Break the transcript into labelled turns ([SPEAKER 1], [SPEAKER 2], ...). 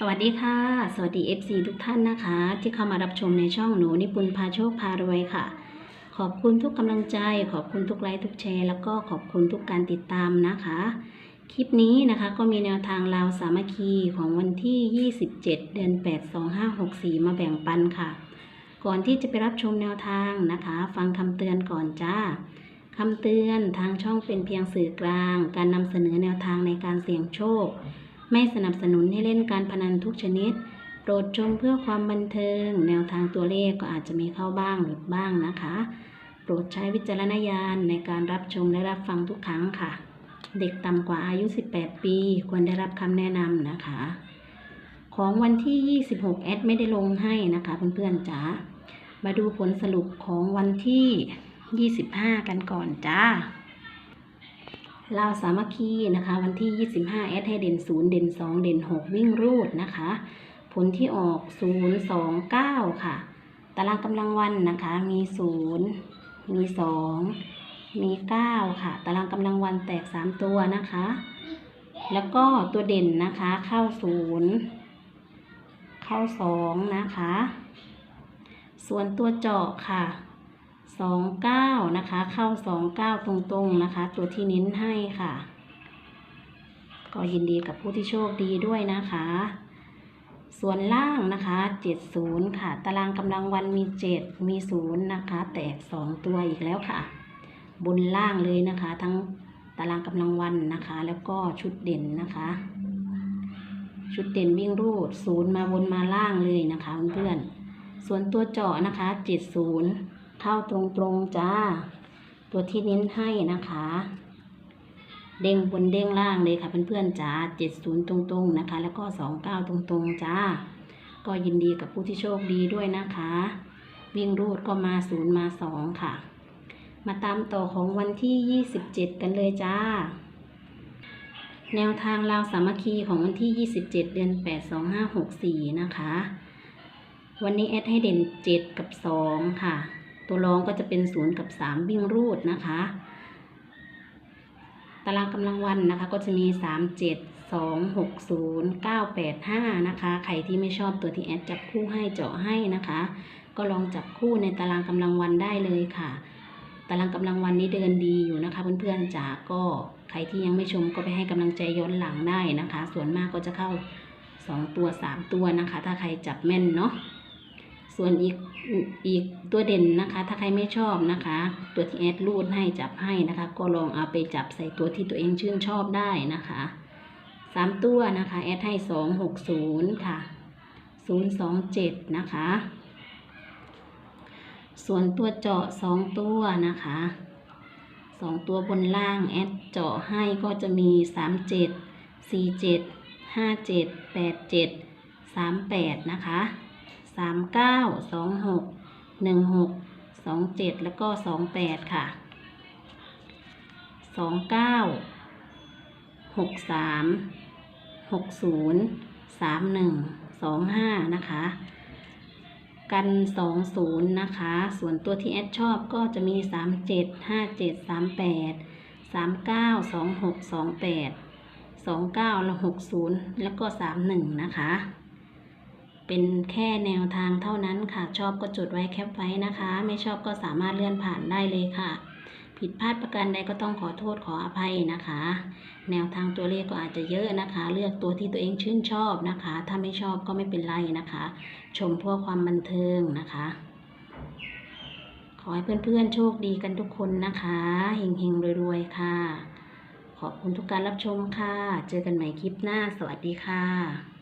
[SPEAKER 1] สวัสดีค่ะ สวัสดี FC ทุกท่านนะคะ ที่เข้ามารับชมในช่องหนูนิปุนพาโชคพารวยค่ะ ขอบคุณทุกกำลังใจ ขอบคุณทุกไลค์ทุกแชร์ แล้วก็ขอบคุณทุกการติดตามนะคะ คลิปนี้นะคะก็มีแนวทางลาวสามัคคีของวันที่ 27 เดือน 8 2564 มาแบ่งปันค่ะ ก่อนที่จะไปรับชมแนวทางนะคะ ฟังคำเตือนก่อนจ้าคำเตือนทางช่องเป็นเพียงสื่อกลาง การนำเสนอแนวทางในการเสี่ยงโชค ไม่สนับสนุนให้เล่นการพนันทุกชนิด โปรดชมเพื่อความบันเทิง แนวทางตัวเลขก็อาจจะมีเข้าบ้างหรือบ้างนะคะ โปรดใช้วิจารณญาณในการรับชมและรับฟังทุกครั้งค่ะ เด็กต่ำกว่าอายุ 18 ปี ควรได้รับคำแนะนำนะคะ ของวันที่ 26 แอดไม่ได้ลงให้นะคะเพื่อนๆจ๋า มาดูผลสรุปของวันที่ 25 กันก่อนจ้า ลาวสามัคคีนะคะ วันที่ 25 แอดให้เด่น 0 เด่น 2 เด่น 6 วิ่งรูดนะคะ ผลที่ออก 0 2 9 ค่ะ ตารางกำลังวันนะคะ มี 0 มี 2 มี 9 ค่ะ ตารางกำลังวันแตก 3 ตัวนะคะ แล้วก็ตัวเด่นนะคะ เข้า 0 เข้า 2 นะคะ ส่วนตัวเจาะค่ะ สองเก้านะคะ เข้าสองเก้าตรงๆนะคะ ตัวที่เน้นให้ค่ะ ก็ยินดีกับผู้ที่โชคดีด้วยนะคะ ส่วนล่างนะคะเจ็ดศูนย์ค่ะ ตารางกำลังวันมีเจ็ดมีศูนย์นะคะ แตกสองตัวอีกแล้วค่ะ บนล่างเลยนะคะ ทั้งตารางกำลังวันนะคะ แล้วก็ชุดเด่นนะคะ ชุดเด่นวิ่งรูดศูนย์มาบนมาล่างเลยนะคะเพื่อนๆส่วนตัวเจาะนะคะเจ็ดศูนย์ เข้าตรงๆจ้า ตัวที่เน้นให้นะคะ เด้งบนเด้งล่างเลยค่ะเพื่อนๆจ้าเจ็ดศูนย์ตรงๆนะคะ แล้วก็สองเก้าตรงๆจ้า ก็ยินดีกับผู้ที่โชคดีด้วยนะคะ วิ่งรูดก็มาศูนย์มาสองค่ะ มาตามต่อของวันที่ยี่สิบเจ็ดกันเลยจ้าแนวทางลาวสามัคคีของวันที่ยี่สิบเจ็ดเดือนแปดสองห้าหกสี่นะคะ วันนี้แอดให้เด่น 7 กับ 2 ค่ะ ตัวรองก็จะเป็น0กับ3วิ่งรูดนะคะ ตารางกำลังวันนะคะก็จะมี3 7 2 6 0 9 8 5นะคะ ใครที่ไม่ชอบตัวที่แอดจับคู่ให้เจาะให้นะคะ ก็ลองจับคู่ในตารางกำลังวันได้เลยค่ะ ตารางกำลังวันนี้เดินดีอยู่นะคะ เพื่อนๆจ๋าก็ใครที่ยังไม่ชมก็ไปให้กำลังใจย้อนหลังได้นะคะ ส่วนมากก็จะเข้า2ตัว3ตัวนะคะ ถ้าใครจับแม่นเนาะ ส่วนอีกอีกตัวเด่นนะคะ ถ้าใครไม่ชอบนะคะ ตัวที่แอดรูดให้จับให้นะคะ ก็ลองเอาไปจับใส่ตัวที่ตัวเองชื่นชอบได้นะคะสามตัวนะคะแอดให้สองหกศูนย์ค่ะศูนย์สองเจ็ดนะคะ ส่วนตัวเจาะสองตัวนะคะสองตัวบนล่างแอดเจาะให้ก็จะมีสามเจ็ดสี่เจ็ดห้าเจ็ดแปดเจ็ดสามแปดนะคะ สามเก้าสองหกหนึ่งหกสองเจ็ดแล้วก็สองแปดค่ะสองเก้าหกสามหกศูนย์สามหนึ่งสองห้านะคะ กันสองศูนย์นะคะ ส่วนตัวที่แอดชอบก็จะมีสามเจ็ดห้าเจ็ดสามแปดสามเก้าสองหกสองแปดสองเก้าแล้วหกศูนย์แล้วก็สามหนึ่งนะคะ เป็นแค่แนวทางเท่านั้นค่ะ ชอบก็จดไว้แคปไว้นะคะ ไม่ชอบก็สามารถเลื่อนผ่านได้เลยค่ะ ผิดพลาดประการใดก็ต้องขอโทษขออภัยนะคะ แนวทางตัวเลขก็อาจจะเยอะนะคะ เลือกตัวที่ตัวเองชื่นชอบนะคะ ถ้าไม่ชอบก็ไม่เป็นไรนะคะ ชมเพื่อความบันเทิงนะคะ ขอให้เพื่อนๆโชคดีกันทุกคนนะคะเฮงๆรวยๆค่ะ ขอบคุณทุกการรับชมค่ะ เจอกันใหม่คลิปหน้า สวัสดีค่ะ